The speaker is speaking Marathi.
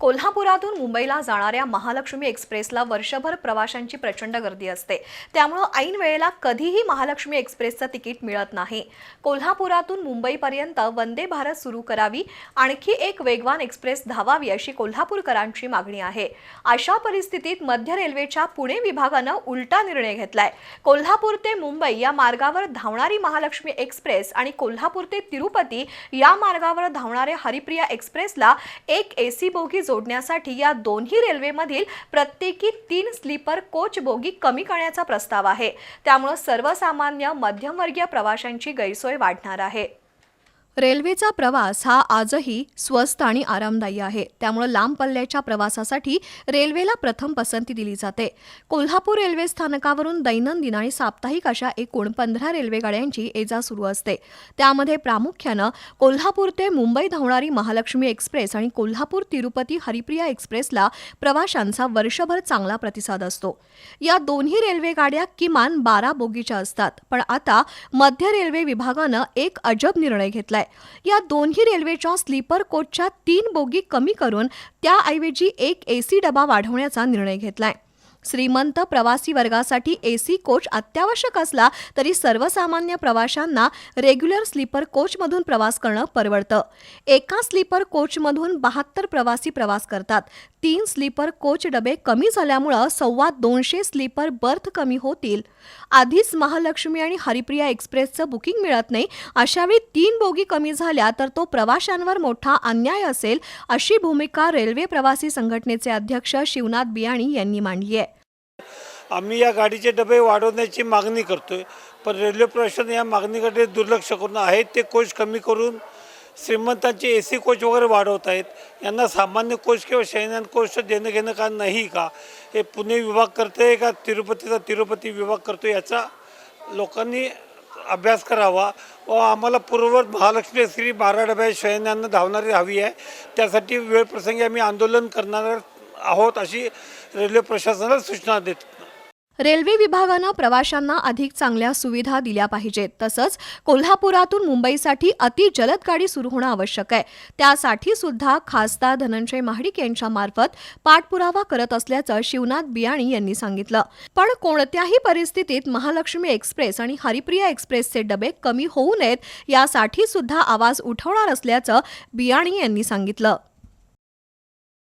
कोल्हापुरातून मुंबईला जाणाऱ्या महालक्ष्मी एक्सप्रेसला वर्षभर प्रवाशांची प्रचंड गर्दी असते. त्यामुळं ऐन वेळेला कधीही महालक्ष्मी एक्सप्रेसचं तिकीट मिळत नाही. कोल्हापुरातून मुंबईपर्यंत वंदे भारत सुरू करावी आणखी एक वेगवान एक्सप्रेस धावावी अशी कोल्हापूरकरांची मागणी आहे. अशा परिस्थितीत मध्य रेल्वेच्या पुणे विभागानं उलटा निर्णय घेतलाय. कोल्हापूर ते मुंबई या मार्गावर धावणारी महालक्ष्मी एक्सप्रेस आणि कोल्हापूर ते तिरुपती या मार्गावर धावणाऱ्या हरिप्रिया एक्सप्रेसला एक एसी बोगी जोडण्यासाठी या दोन्ही रेल्वेमधील प्रत्येकी तीन स्लीपर कोच बोगी कमी करण्याचा प्रस्ताव आहे. त्यामुळे सर्वसामान्य मध्यमवर्गीय प्रवाशांची गैरसोय वाढणार आहे. रेल्वेचा प्रवास हा आजही स्वस्त आणि आरामदायी आहे. त्यामुळे लांब पल्ल्याच्या प्रवासासाठी रेल्वेला प्रथम पसंती दिली जाते. कोल्हापूर रेल्वे स्थानकावरून दैनंदिन आणि साप्ताहिक अशा एकूण पंधरा रेल्वेगाड्यांची ये जा सुरू असते. त्यामध्ये प्रामुख्यानं कोल्हापूर ते मुंबई धावणारी महालक्ष्मी एक्सप्रेस आणि कोल्हापूर तिरुपती हरिप्रिया एक्सप्रेसला प्रवाशांचा वर्षभर चांगला प्रतिसाद असतो. या दोन्ही रेल्वेगाड्या किमान बारा बोगीच्या असतात. पण आता मध्य रेल्वे विभागानं एक अजब निर्णय घेतला आहे. या दोन्ही रेल्वेच्या स्लीपर कोचच्या तीन बोगी कमी करून त्याऐवजी एक एसी डबा वाढवण्याचा निर्णय घेतलाय. श्रीमंत प्रवासी वर्गासाठी एसी कोच अत्यावश्यक असला तरी सर्वसामान्य प्रवाशांना रेग्युलर स्लीपर कोचमधून प्रवास करणं परवडतं. एका स्लीपर कोचमधून बहात्तर प्रवासी प्रवास करतात. तीन स्लीपर कोच डबे कमी झाल्यामुळं सव्वा दोनशे स्लीपर बर्थ कमी होतील. आधीच महालक्ष्मी आणि हरिप्रिया एक्सप्रेसचं बुकिंग मिळत नाही. अशावेळी तीन बोगी कमी झाल्या तर तो प्रवाशांवर मोठा अन्याय असेल अशी भूमिका रेल्वे प्रवासी संघटनेचे अध्यक्ष शिवनाथ बियाणी यांनी मांडली आहे. आम्ही या गाडीचे डबे वाढवण्याची मागणी करतोय पण रेल्वे प्रशासन या मागणीकडे दुर्लक्ष करून आहेत ते कोच कमी करून श्रीमंतांचे ए सी कोच वगैरे वाढवत आहेत. यांना सामान्य कोच किंवा शयनयान कोच देणं घेणं का नाही का? हे पुणे विभाग करते का तिरुपतीचा तिरुपती विभाग करतो याचा लोकांनी अभ्यास करावा. व आम्हाला पूर्ववत महालक्ष्मी श्री बारा डब्या शयनांना धावणारी हवी आहे. त्यासाठी वेळप्रसंगी आम्ही आंदोलन करणार आहोत अशी रेल्वे प्रशासनाला सूचना देत रेल्वे विभागानं प्रवाशांना अधिक चांगल्या सुविधा दिल्या पाहिजेत. तसंच कोल्हापुरातून मुंबईसाठी अति जलद गाडी सुरू होणं आवश्यक आहे. त्यासाठी सुद्धा खासदार धनंजय महाडिक यांच्या मार्फत पाठपुरावा करत असल्याचं शिवनाथ बियाणी यांनी सांगितलं. पण कोणत्याही परिस्थितीत महालक्ष्मी एक्सप्रेस आणि हरिप्रिया एक्सप्रेसचे डबे कमी होऊ नयेत यासाठी सुद्धा आवाज उठवणार असल्याचं बियाणी यांनी सांगितलं.